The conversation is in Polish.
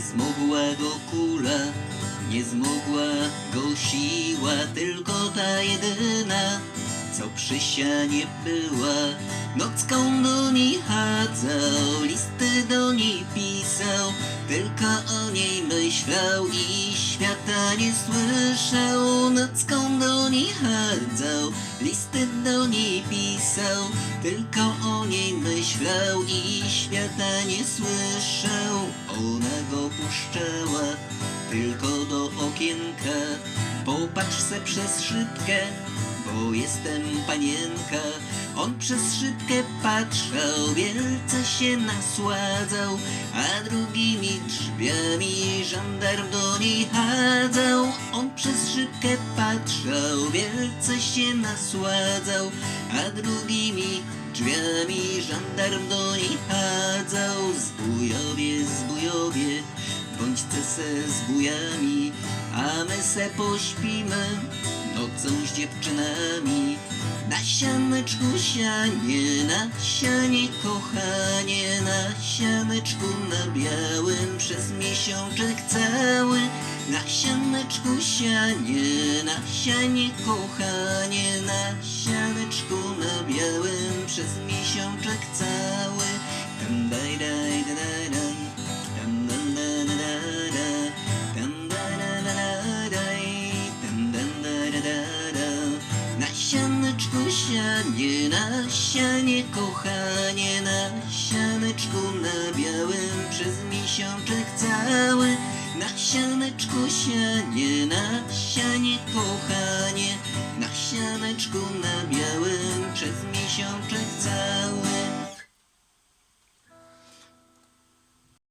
zmogła go kula, nie zmogła go siła, tylko ta jedyna, co przy sianie była. Nocką do niej chadzał, listy do niej pisał, tylko o niej myślał i świata nie słyszał. Nocką do niej chadzał, listy do niej pisał, tylko o niej myślał i świata nie słyszał. Ona go puszczała tylko do okienka. Popatrz se przez szybkę, bo jestem panienka. On przez szybkę patrzał, wielce się nasładzał, a drugimi drzwiami żandarm do niej chadzał. On przez szybkę patrzał, wielce się nasładzał, a drugimi drzwiami żandarm do niej chadzał. Se z bujami, a my se pośpimy nocą z dziewczynami. Na sianeczku sianie, na sianie kochanie, na sianeczku na białym przez miesiączek cały. Na sianeczku sianie, na sianie kochanie, na sianeczku na białym przez miesiączek cały. Tam daj daj da daj sianie, na sianie kochanie, na sianeczku na białym przez miesiączek cały. Na sianeczku sianie, na sianie kochanie, na sianeczku na białym przez miesiączek cały.